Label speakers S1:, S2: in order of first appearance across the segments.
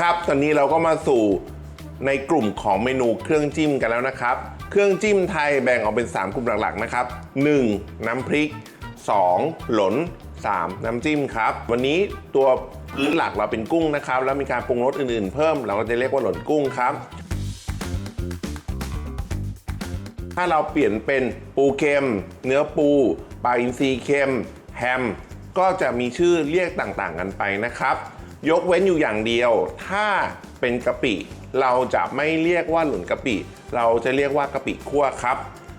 S1: ครับ ตอนนี้เราก็มาสู่ในกลุ่มของเมนูเครื่องจิ้มกันแล้วนะครับ เครื่องจิ้มไทยแบ่งออกเป็น 3 กลุ่มหลักๆนะครับ 1. น้ำพริก 2. หลน 3. น้ำจิ้มครับ วันนี้ตัวพื้นหลักเราเป็นกุ้งนะครับ แล้วมีการปรุงรสอื่นๆ เพิ่ม เราก็จะเรียกว่าหลนกุ้งครับ ถ้าเราเปลี่ยนเป็นปูเค็ม เนื้อปูปลาอินทรีเค็ม แฮม ก็จะมีชื่อเรียกต่างๆ กันไปนะครับ ยกเว้นอยู่อย่างเดียว ถ้าเป็นกะปิ เราจะไม่เรียกว่าหลุนกะปิ เราจะเรียกว่ากะปิคั่วครับ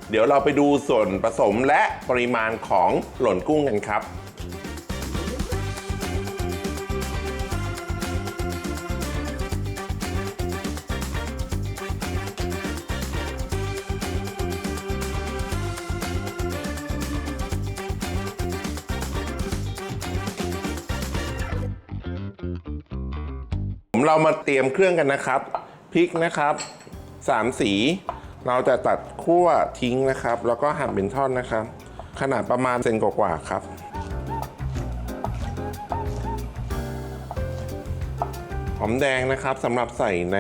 S1: เดี๋ยวเราไปดูส่วนผสมและปริมาณของหล่นกุ้งกันครับ เรามาเตรียมเครื่องกันนะครับพริกนะครับสามสี เราจะตัดขั้วทิ้งนะครับ แล้วก็หั่นเป็นท่อนนะครับ ขนาดประมาณเซนกว่าๆครับหอมแดงนะครับสำหรับใส่ใน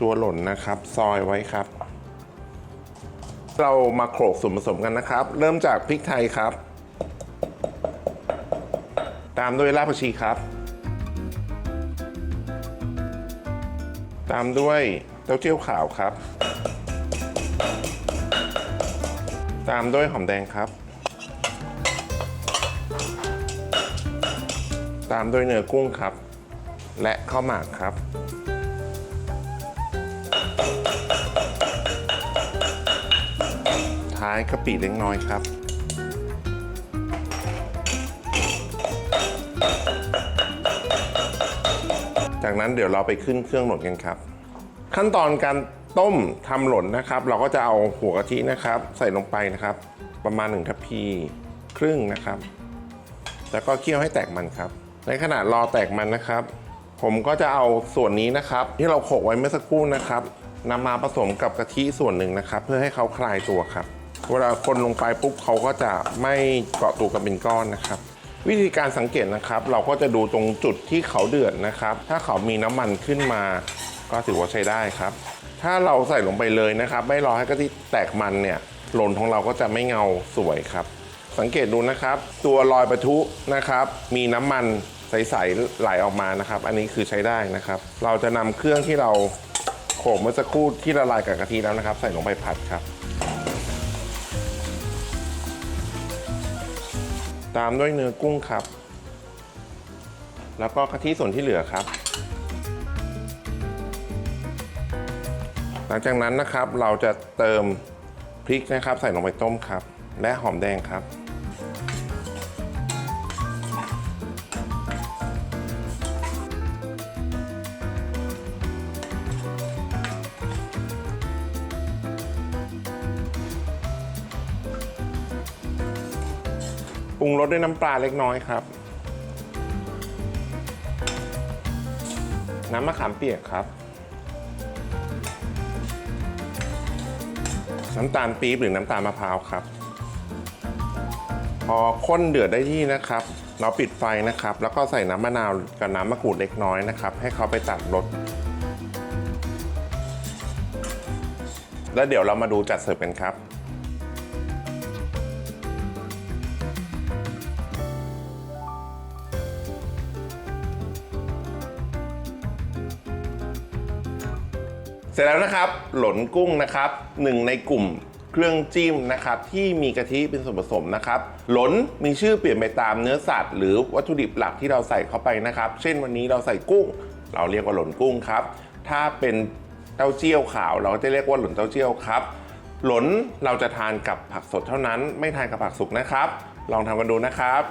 S1: ตัวหล่นนะครับ ซอยไว้ครับ เรามาโขลกส่วนผสมกันนะครับ เริ่มจากพริกไทยครับ ตามด้วยรากผักชีครับ ตามด้วยเต้าเจี้ยวขาวครับ ตามด้วยหอมแดงครับ ตามด้วยเนื้อกุ้งครับ และข้าวหมากครับ ท้ายกะปิเล็กน้อยครับ จากนั้นเดี๋ยวเราไปขึ้นเครื่องหล่นกันครับ ขั้นตอนการต้มทำหล่นนะครับ เราก็จะเอาหัวกะทินะครับ ใส่ลงไปนะครับ ประมาณ1ทัพพีครึ่งนะครับ แล้วก็เคี่ยวให้แตกมันครับ ในขณะรอแตกมันนะครับ ผมก็จะเอาส่วนนี้นะครับ ที่เราโขลกไว้เมื่อสักครู่นะครับนำมาผสมกับกะทิส่วนหนึ่งนะครับ เพื่อให้เขาคลายตัวครับ เวลาคนลงไปปุ๊บเขาก็จะไม่เกาะตัวกันเป็นก้อนนะครับ วิธีการสังเกตนะครับ เราก็จะดูตรงจุดที่เขาเดือดนะครับ ถ้าเขามีน้ำมันขึ้นมา ก็ถือว่าใช้ได้ครับ ถ้าเราใส่ลงไปเลยนะครับ ไม่รอให้กะทิแตกมันเนี่ยหล่นของเราก็จะไม่เงาสวยครับ สังเกตดูนะครับ ตัวรอยประทุนะครับ มีน้ำมันใสๆไหลออกมานะครับ อันนี้คือใช้ได้นะครับ เราจะนำเครื่องที่เราโขลกเมื่อสักครู่ที่ละลายกับกะทิแล้วนะครับ ใส่ลงไปผัดครับ ตามด้วยเนื้อกุ้งครับ แล้วก็กะทิส่วนที่เหลือครับ หลังจากนั้นนะครับเราจะเติมพริกนะครับ ใส่ลงไปต้มครับ และหอมแดงครับ ปรุงรสด้วยน้ำปลาเล็กน้อยครับ น้ำมะขามเปียกครับ น้ำตาลปี๊บหรือน้ำตาลมะพร้าวครับ พอข้นเดือดได้ที่นะครับ เราปิดไฟนะครับ แล้วก็ใส่น้ำมะนาวกับน้ำมะกรูดเล็กน้อยนะครับ ให้เขาไปตัดรสแล้วเดี๋ยวเรามาดูจัดเสิร์ฟกันครับ ร็จแล้วนะครับหลนกุ้งนะครับหนึ่งในกลุ่มเครื่องจิ้มนะครับที่มีกะทิเป็นส่วนผสมนะครับหลนมีชื่อเปลี่ยนไปตามเนื้อสัตว์ หรือวัตถุดิบหลักที่เราใส่เข้าไปนะครับ เช่นวันนี้เราใส่กุ้ง เราเรียกว่าหลนกุ้งครับ ถ้าเป็นเต้าเจี้ยวขาวเราก็จะเรียกว่าหลนเต้าเจี้ยวครับหลนเราจะทานกับผักสดเท่านั้น ไม่ทานกับผักสุกนะครับ ลองทำกันดูนะครับ